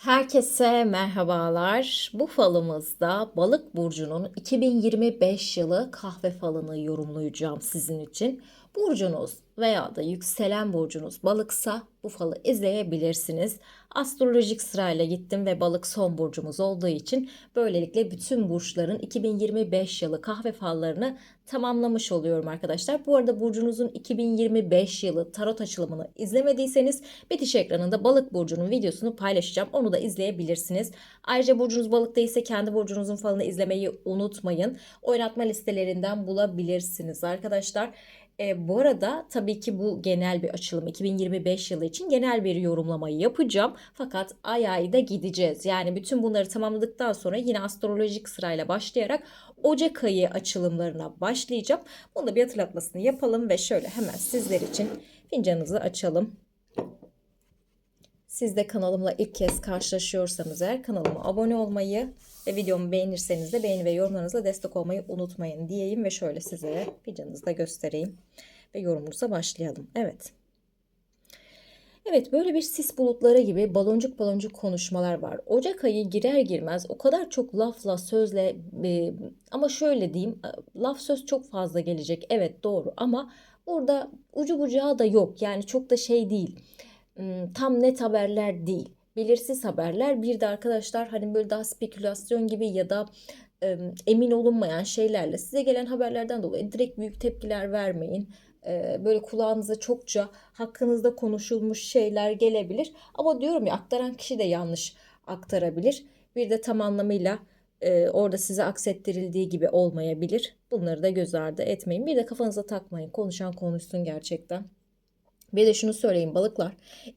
Herkese merhabalar. Bu falımızda Balık burcunun 2025 yılı kahve falını yorumlayacağım sizin için. Burcunuz veya da yükselen burcunuz balıksa bu falı izleyebilirsiniz. Astrolojik sırayla gittim ve balık son burcumuz olduğu için böylelikle bütün burçların 2025 yılı kahve fallarını tamamlamış oluyorum arkadaşlar. Bu arada burcunuzun 2025 yılı tarot açılımını izlemediyseniz bitiş ekranında balık burcunun videosunu paylaşacağım. Onu da izleyebilirsiniz. Ayrıca burcunuz balık değilse kendi burcunuzun falını izlemeyi unutmayın. Oynatma listelerinden bulabilirsiniz arkadaşlar. E, bu arada tabii ki bu genel bir açılım 2025 yılı için genel bir yorumlamayı yapacağım. Fakat ay ay da gideceğiz. Yani bütün bunları tamamladıktan sonra yine astrolojik sırayla başlayarak Ocak ayı açılımlarına başlayacağım. Bunu da bir hatırlatmasını yapalım ve şöyle hemen sizler için fincanınızı açalım. Siz de kanalımla ilk kez karşılaşıyorsanız eğer kanalıma abone olmayı ve videomu beğenirseniz de beğeni ve yorumlarınızla destek olmayı unutmayın diyeyim ve şöyle sizlere fincanınızı da göstereyim ve yorumumuza başlayalım. Evet. Evet böyle bir sis bulutları gibi baloncuk baloncuk konuşmalar var. Ocak ayı girer girmez o kadar çok lafla sözle e, ama şöyle diyeyim laf söz çok fazla gelecek. Evet doğru ama burada ucu bucağı da yok yani çok da şey değil tam net haberler değil. Belirsiz haberler. Bir de arkadaşlar hani böyle daha spekülasyon gibi ya da emin olunmayan şeylerle size gelen haberlerden dolayı direkt büyük tepkiler vermeyin. Böyle kulağınıza çokça hakkınızda konuşulmuş şeyler gelebilir. Ama diyorum ya aktaran kişi de yanlış aktarabilir. Bir de tam anlamıyla orada size aksettirildiği gibi olmayabilir. Bunları da göz ardı etmeyin. Bir de kafanıza takmayın. Konuşan konuşsun gerçekten. Bir de şunu söyleyeyim balıklar.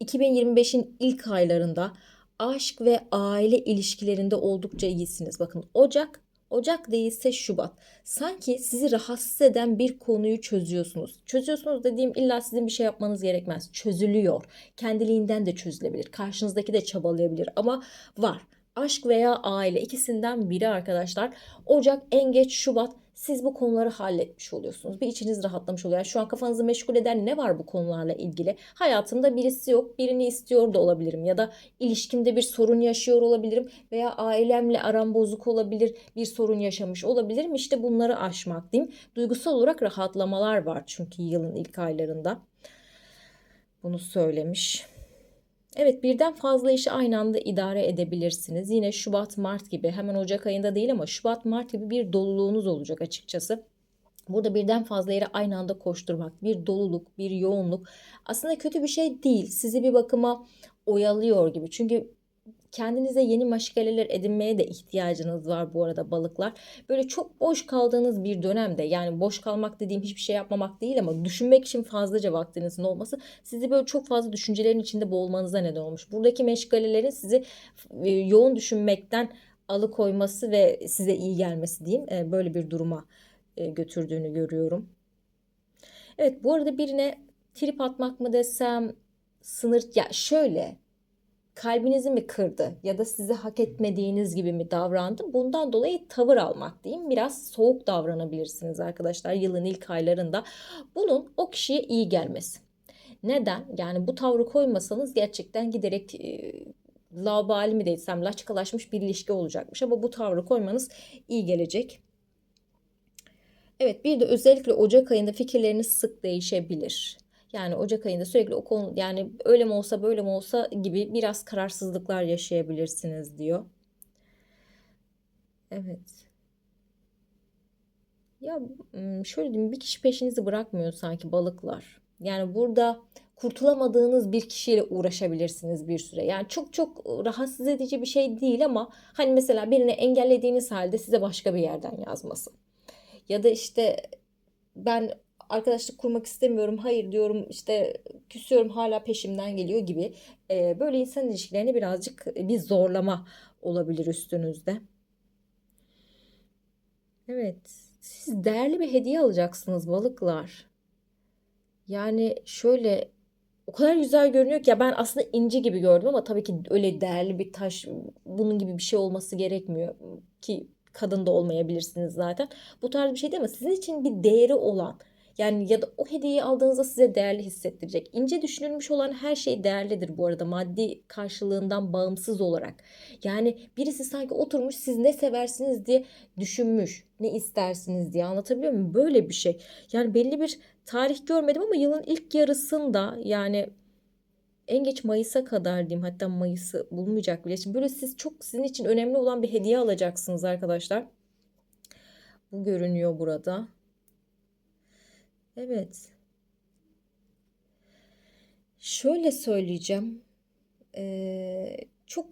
2025'in ilk aylarında aşk ve aile ilişkilerinde oldukça iyisiniz. Bakın Ocak, Ocak değilse Şubat. Sanki sizi rahatsız eden bir konuyu çözüyorsunuz. Çözüyorsunuz dediğim illa sizin bir şey yapmanız gerekmez. Çözülüyor. Kendiliğinden de çözülebilir. Karşınızdaki de çabalayabilir ama var. Aşk veya aile ikisinden biri arkadaşlar. Ocak en geç Şubat siz bu konuları halletmiş oluyorsunuz. Bir içiniz rahatlamış oluyor. Yani şu an kafanızı meşgul eden ne var bu konularla ilgili? Hayatımda birisi yok, birini istiyor da olabilirim ya da ilişkimde bir sorun yaşıyor olabilirim veya ailemle aram bozuk olabilir, bir sorun yaşamış olabilirim. İşte bunları aşmak diyeyim. Duygusal olarak rahatlamalar var çünkü yılın ilk aylarında. Bunu söylemiş. Evet birden fazla işi aynı anda idare edebilirsiniz. Yine Şubat, Mart gibi hemen Ocak ayında değil ama Şubat, Mart gibi bir doluluğunuz olacak açıkçası. Burada birden fazla yere aynı anda koşturmak, bir doluluk, bir yoğunluk aslında kötü bir şey değil. Sizi bir bakıma oyalıyor gibi. Çünkü kendinize yeni meşgaleler edinmeye de ihtiyacınız var bu arada balıklar. Böyle çok boş kaldığınız bir dönemde yani boş kalmak dediğim hiçbir şey yapmamak değil ama düşünmek için fazlaca vaktinizin olması sizi böyle çok fazla düşüncelerin içinde boğulmanıza neden olmuş. Buradaki meşgalelerin sizi e, yoğun düşünmekten alıkoyması ve size iyi gelmesi diyeyim e, böyle bir duruma e, götürdüğünü görüyorum. Evet bu arada birine trip atmak mı desem sınır ya şöyle kalbinizi mi kırdı ya da sizi hak etmediğiniz gibi mi davrandı? Bundan dolayı tavır almak diyeyim. Biraz soğuk davranabilirsiniz arkadaşlar yılın ilk aylarında. Bunun o kişiye iyi gelmesi. Neden? Yani bu tavrı koymasanız gerçekten giderek e, laubali mi desem laçkalaşmış bir ilişki olacakmış. Ama bu tavrı koymanız iyi gelecek. Evet bir de özellikle Ocak ayında fikirleriniz sık değişebilir. Yani Ocak ayında sürekli o konu yani öyle mi olsa böyle mi olsa gibi biraz kararsızlıklar yaşayabilirsiniz diyor. Evet. Ya şöyle diyeyim bir kişi peşinizi bırakmıyor sanki balıklar. Yani burada kurtulamadığınız bir kişiyle uğraşabilirsiniz bir süre. Yani çok çok rahatsız edici bir şey değil ama hani mesela birini engellediğiniz halde size başka bir yerden yazması. Ya da işte ben arkadaşlık kurmak istemiyorum. Hayır diyorum işte küsüyorum hala peşimden geliyor gibi. E, böyle insan ilişkilerini birazcık bir zorlama olabilir üstünüzde. Evet. Siz değerli bir hediye alacaksınız balıklar. Yani şöyle o kadar güzel görünüyor ki ya ben aslında inci gibi gördüm ama tabii ki öyle değerli bir taş bunun gibi bir şey olması gerekmiyor ki kadın da olmayabilirsiniz zaten. Bu tarz bir şey değil mi? Sizin için bir değeri olan Yani ya da o hediyeyi aldığınızda size değerli hissettirecek. İnce düşünülmüş olan her şey değerlidir bu arada maddi karşılığından bağımsız olarak. Yani birisi sanki oturmuş siz ne seversiniz diye düşünmüş. Ne istersiniz diye anlatabiliyor muyum? Böyle bir şey. Yani belli bir tarih görmedim ama yılın ilk yarısında yani en geç Mayıs'a kadar diyeyim hatta Mayıs'ı bulmayacak bile. Şimdi böyle siz çok sizin için önemli olan bir hediye alacaksınız arkadaşlar. Bu görünüyor burada. Evet. Şöyle söyleyeceğim. Ee, çok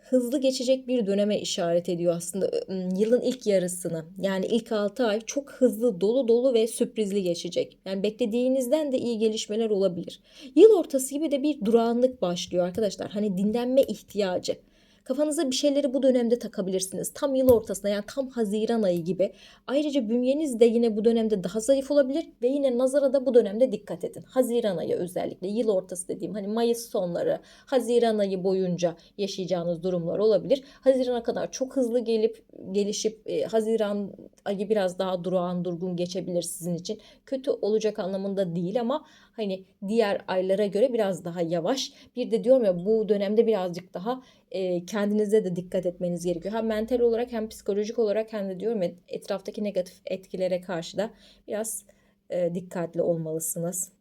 hızlı geçecek bir döneme işaret ediyor aslında yılın ilk yarısını. Yani ilk 6 ay çok hızlı, dolu dolu ve sürprizli geçecek. Yani beklediğinizden de iyi gelişmeler olabilir. Yıl ortası gibi de bir durağanlık başlıyor arkadaşlar. Hani dinlenme ihtiyacı. Kafanıza bir şeyleri bu dönemde takabilirsiniz. Tam yıl ortasında yani tam Haziran ayı gibi. Ayrıca bünyeniz de yine bu dönemde daha zayıf olabilir ve yine nazara da bu dönemde dikkat edin. Haziran ayı özellikle yıl ortası dediğim hani Mayıs sonları, Haziran ayı boyunca yaşayacağınız durumlar olabilir. Hazirana kadar çok hızlı gelip gelişip e, Haziran ayı biraz daha durağan durgun geçebilir sizin için. Kötü olacak anlamında değil ama hani diğer aylara göre biraz daha yavaş. Bir de diyorum ya bu dönemde birazcık daha e, kendinize de dikkat etmeniz gerekiyor. Hem mental olarak hem psikolojik olarak hem de diyorum etraftaki negatif etkilere karşı da biraz e, dikkatli olmalısınız.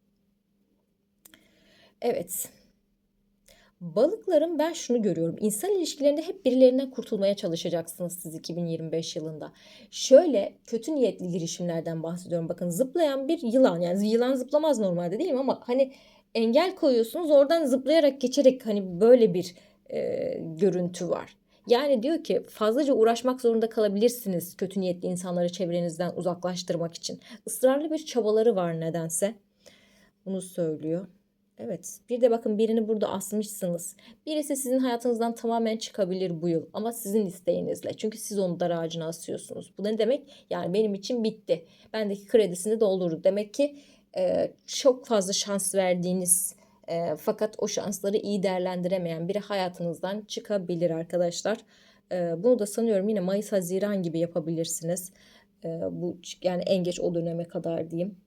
Evet. Balıkların ben şunu görüyorum. İnsan ilişkilerinde hep birilerinden kurtulmaya çalışacaksınız siz 2025 yılında. Şöyle kötü niyetli girişimlerden bahsediyorum. Bakın zıplayan bir yılan. Yani yılan zıplamaz normalde değil mi? Ama hani engel koyuyorsunuz oradan zıplayarak geçerek hani böyle bir e, görüntü var. Yani diyor ki fazlaca uğraşmak zorunda kalabilirsiniz kötü niyetli insanları çevrenizden uzaklaştırmak için. Israrlı bir çabaları var nedense. Bunu söylüyor. Evet. Bir de bakın birini burada asmışsınız. Birisi sizin hayatınızdan tamamen çıkabilir bu yıl ama sizin isteğinizle. Çünkü siz onu dar ağacına asıyorsunuz. Bu ne demek? Yani benim için bitti. Bendeki kredisini doldurdu. Demek ki e, çok fazla şans verdiğiniz e, fakat o şansları iyi değerlendiremeyen biri hayatınızdan çıkabilir arkadaşlar. E, bunu da sanıyorum yine Mayıs-Haziran gibi yapabilirsiniz. E, bu yani en geç o döneme kadar diyeyim.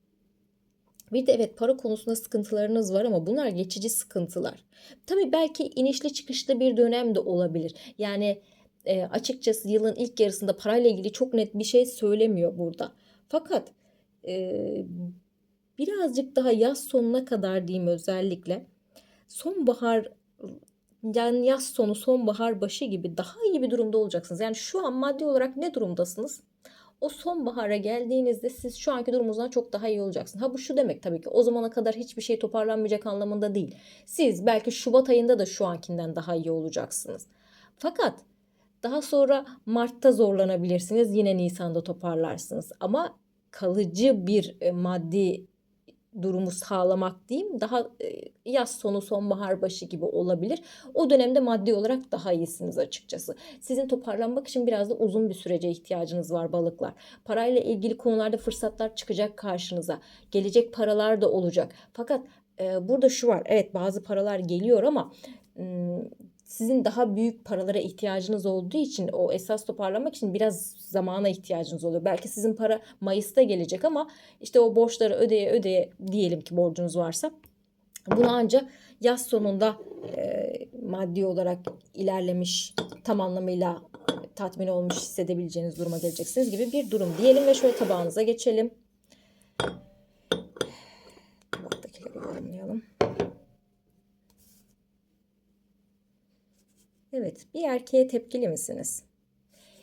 Bir de evet para konusunda sıkıntılarınız var ama bunlar geçici sıkıntılar. Tabii belki inişli çıkışlı bir dönem de olabilir. Yani e, açıkçası yılın ilk yarısında parayla ilgili çok net bir şey söylemiyor burada. Fakat e, birazcık daha yaz sonuna kadar diyeyim özellikle sonbahar yani yaz sonu sonbahar başı gibi daha iyi bir durumda olacaksınız. Yani şu an maddi olarak ne durumdasınız? O sonbahara geldiğinizde siz şu anki durumunuzdan çok daha iyi olacaksınız. Ha bu şu demek tabii ki o zamana kadar hiçbir şey toparlanmayacak anlamında değil. Siz belki Şubat ayında da şu ankinden daha iyi olacaksınız. Fakat daha sonra Mart'ta zorlanabilirsiniz. Yine Nisan'da toparlarsınız. Ama kalıcı bir e, maddi durumu sağlamak diyeyim daha e, yaz sonu sonbahar başı gibi olabilir. O dönemde maddi olarak daha iyisiniz açıkçası. Sizin toparlanmak için biraz da uzun bir sürece ihtiyacınız var balıklar. Parayla ilgili konularda fırsatlar çıkacak karşınıza. Gelecek paralar da olacak. Fakat e, burada şu var. Evet bazı paralar geliyor ama sizin daha büyük paralara ihtiyacınız olduğu için o esas toparlamak için biraz zamana ihtiyacınız oluyor. Belki sizin para Mayıs'ta gelecek ama işte o borçları ödeye ödeye diyelim ki borcunuz varsa bunu ancak yaz sonunda e, maddi olarak ilerlemiş tam anlamıyla tatmin olmuş hissedebileceğiniz duruma geleceksiniz gibi bir durum diyelim ve şöyle tabağınıza geçelim. Evet, bir erkeğe tepkili misiniz?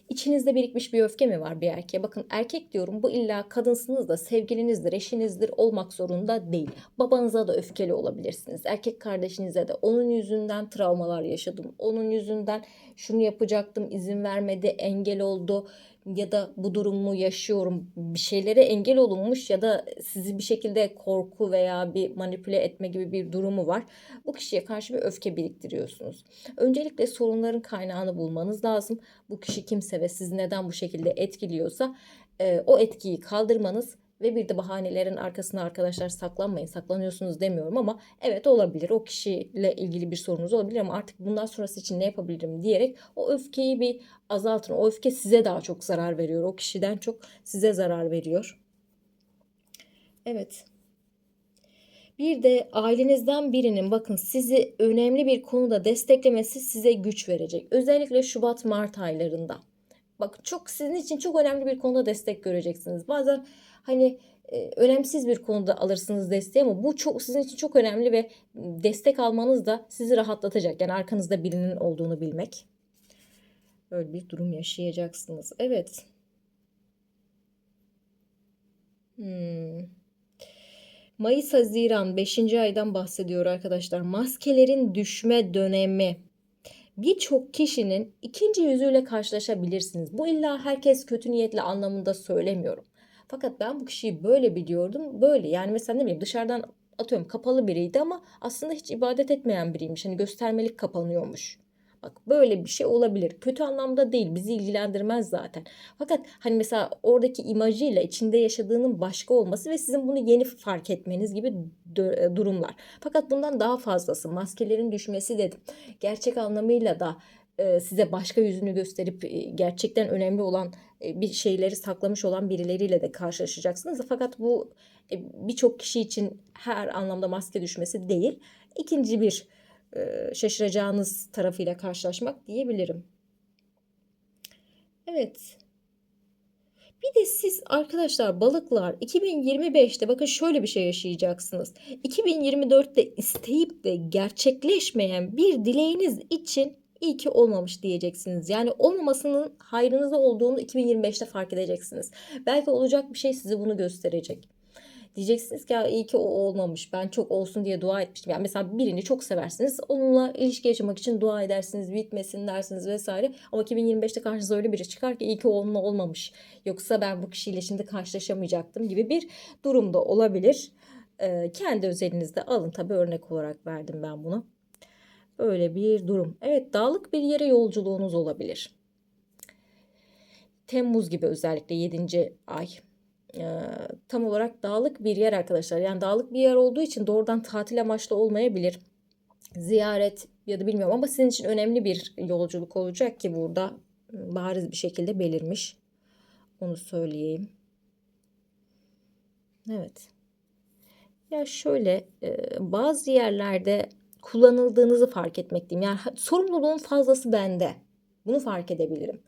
İçinizde birikmiş bir öfke mi var bir erkeğe? Bakın erkek diyorum bu illa kadınsınız da sevgilinizdir, eşinizdir olmak zorunda değil. Babanıza da öfkeli olabilirsiniz. Erkek kardeşinize de onun yüzünden travmalar yaşadım. Onun yüzünden şunu yapacaktım izin vermedi, engel oldu ya da bu durumu yaşıyorum bir şeylere engel olunmuş ya da sizi bir şekilde korku veya bir manipüle etme gibi bir durumu var. Bu kişiye karşı bir öfke biriktiriyorsunuz. Öncelikle sorunların kaynağını bulmanız lazım. Bu kişi kimse ve sizi neden bu şekilde etkiliyorsa o etkiyi kaldırmanız ve bir de bahanelerin arkasına arkadaşlar saklanmayın. Saklanıyorsunuz demiyorum ama evet olabilir. O kişiyle ilgili bir sorunuz olabilir ama artık bundan sonrası için ne yapabilirim diyerek o öfkeyi bir azaltın. O öfke size daha çok zarar veriyor. O kişiden çok size zarar veriyor. Evet. Bir de ailenizden birinin bakın sizi önemli bir konuda desteklemesi size güç verecek. Özellikle Şubat-Mart aylarında. Bak çok sizin için çok önemli bir konuda destek göreceksiniz. Bazen hani e, önemsiz bir konuda alırsınız desteği ama bu çok sizin için çok önemli ve destek almanız da sizi rahatlatacak. Yani arkanızda birinin olduğunu bilmek. Böyle bir durum yaşayacaksınız. Evet. Hmm. Mayıs Haziran 5. aydan bahsediyor arkadaşlar. Maskelerin düşme dönemi. Birçok kişinin ikinci yüzüyle karşılaşabilirsiniz. Bu illa herkes kötü niyetli anlamında söylemiyorum. Fakat ben bu kişiyi böyle biliyordum. Böyle yani mesela ne bileyim dışarıdan atıyorum kapalı biriydi ama aslında hiç ibadet etmeyen biriymiş. Hani göstermelik kapanıyormuş. Bak böyle bir şey olabilir. Kötü anlamda değil. Bizi ilgilendirmez zaten. Fakat hani mesela oradaki imajıyla içinde yaşadığının başka olması ve sizin bunu yeni fark etmeniz gibi e, durumlar. Fakat bundan daha fazlası maskelerin düşmesi dedim. Gerçek anlamıyla da e, size başka yüzünü gösterip e, gerçekten önemli olan bir şeyleri saklamış olan birileriyle de karşılaşacaksınız. Fakat bu birçok kişi için her anlamda maske düşmesi değil. İkinci bir şaşıracağınız tarafıyla karşılaşmak diyebilirim. Evet. Bir de siz arkadaşlar balıklar 2025'te bakın şöyle bir şey yaşayacaksınız. 2024'te isteyip de gerçekleşmeyen bir dileğiniz için iyi ki olmamış diyeceksiniz. Yani olmamasının hayrınıza olduğunu 2025'te fark edeceksiniz. Belki olacak bir şey size bunu gösterecek. Diyeceksiniz ki iyi ki o olmamış. Ben çok olsun diye dua etmiştim. Yani mesela birini çok seversiniz. Onunla ilişki yaşamak için dua edersiniz. Bitmesin dersiniz vesaire. Ama 2025'te karşınıza öyle biri çıkar ki iyi ki onunla olmamış. Yoksa ben bu kişiyle şimdi karşılaşamayacaktım gibi bir durumda olabilir. Ee, kendi özelinizde alın. Tabii örnek olarak verdim ben bunu. Öyle bir durum. Evet dağlık bir yere yolculuğunuz olabilir. Temmuz gibi özellikle 7. ay tam olarak dağlık bir yer arkadaşlar. Yani dağlık bir yer olduğu için doğrudan tatil amaçlı olmayabilir. Ziyaret ya da bilmiyorum ama sizin için önemli bir yolculuk olacak ki burada bariz bir şekilde belirmiş. Onu söyleyeyim. Evet. Ya şöyle bazı yerlerde kullanıldığınızı fark etmekteyim. Yani sorumluluğun fazlası bende. Bunu fark edebilirim.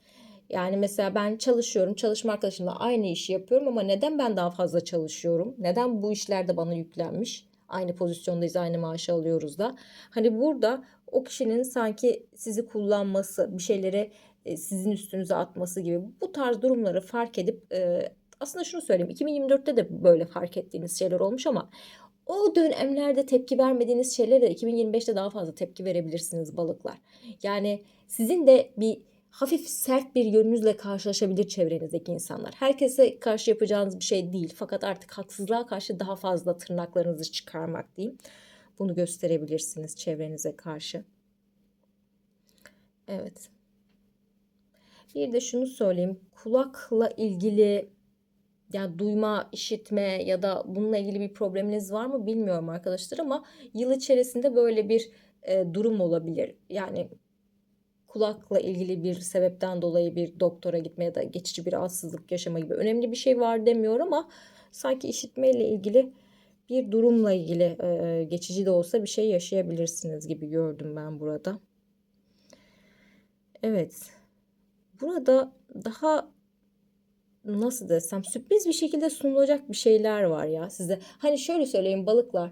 Yani mesela ben çalışıyorum, çalışma arkadaşımla aynı işi yapıyorum ama neden ben daha fazla çalışıyorum? Neden bu işler de bana yüklenmiş? Aynı pozisyondayız, aynı maaşı alıyoruz da. Hani burada o kişinin sanki sizi kullanması, bir şeyleri e, sizin üstünüze atması gibi bu tarz durumları fark edip e, aslında şunu söyleyeyim 2024'te de böyle fark ettiğiniz şeyler olmuş ama o dönemlerde tepki vermediğiniz şeylere 2025'te daha fazla tepki verebilirsiniz balıklar. Yani sizin de bir hafif sert bir yönünüzle karşılaşabilir çevrenizdeki insanlar. Herkese karşı yapacağınız bir şey değil. Fakat artık haksızlığa karşı daha fazla tırnaklarınızı çıkarmak diyeyim. Bunu gösterebilirsiniz çevrenize karşı. Evet. Bir de şunu söyleyeyim. Kulakla ilgili ya duyma, işitme ya da bununla ilgili bir probleminiz var mı bilmiyorum arkadaşlar ama yıl içerisinde böyle bir e, durum olabilir. Yani kulakla ilgili bir sebepten dolayı bir doktora gitme ya da geçici bir rahatsızlık yaşama gibi önemli bir şey var demiyor ama sanki işitmeyle ilgili bir durumla ilgili e, geçici de olsa bir şey yaşayabilirsiniz gibi gördüm ben burada. Evet. Burada daha nasıl desem sürpriz bir şekilde sunulacak bir şeyler var ya size. Hani şöyle söyleyeyim balıklar.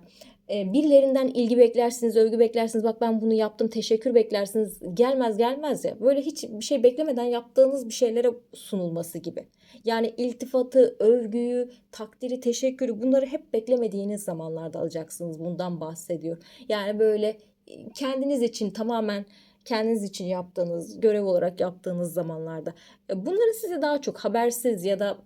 E, birilerinden ilgi beklersiniz, övgü beklersiniz. Bak ben bunu yaptım, teşekkür beklersiniz. Gelmez gelmez ya. Böyle hiç bir şey beklemeden yaptığınız bir şeylere sunulması gibi. Yani iltifatı, övgüyü, takdiri, teşekkürü bunları hep beklemediğiniz zamanlarda alacaksınız. Bundan bahsediyor. Yani böyle kendiniz için tamamen kendiniz için yaptığınız, görev olarak yaptığınız zamanlarda. E, bunları size daha çok habersiz ya da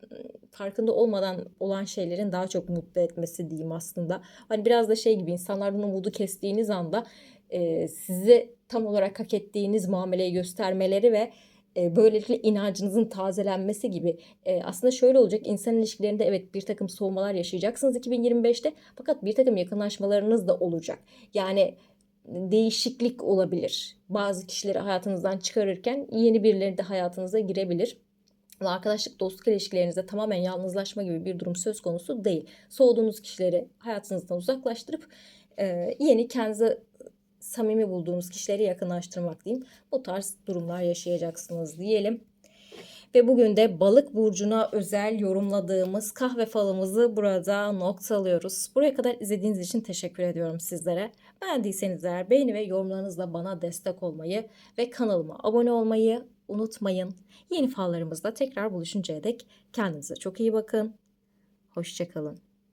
farkında olmadan olan şeylerin daha çok mutlu etmesi diyeyim aslında. Hani biraz da şey gibi insanlardan umudu kestiğiniz anda e, size tam olarak hak ettiğiniz muameleyi göstermeleri ve e, böylelikle inancınızın tazelenmesi gibi. E, aslında şöyle olacak insan ilişkilerinde evet bir takım soğumalar yaşayacaksınız 2025'te fakat bir takım yakınlaşmalarınız da olacak. Yani değişiklik olabilir. Bazı kişileri hayatınızdan çıkarırken yeni birileri de hayatınıza girebilir. Ama arkadaşlık dostluk ilişkilerinizde tamamen yalnızlaşma gibi bir durum söz konusu değil. Soğuduğunuz kişileri hayatınızdan uzaklaştırıp e, yeni kendinize samimi bulduğunuz kişileri yakınlaştırmak diyeyim. Bu tarz durumlar yaşayacaksınız diyelim. Ve bugün de balık burcuna özel yorumladığımız kahve falımızı burada noktalıyoruz. Buraya kadar izlediğiniz için teşekkür ediyorum sizlere. Beğendiyseniz eğer beğeni ve yorumlarınızla bana destek olmayı ve kanalıma abone olmayı unutmayın. Yeni fallarımızda tekrar buluşuncaya dek kendinize çok iyi bakın. Hoşçakalın.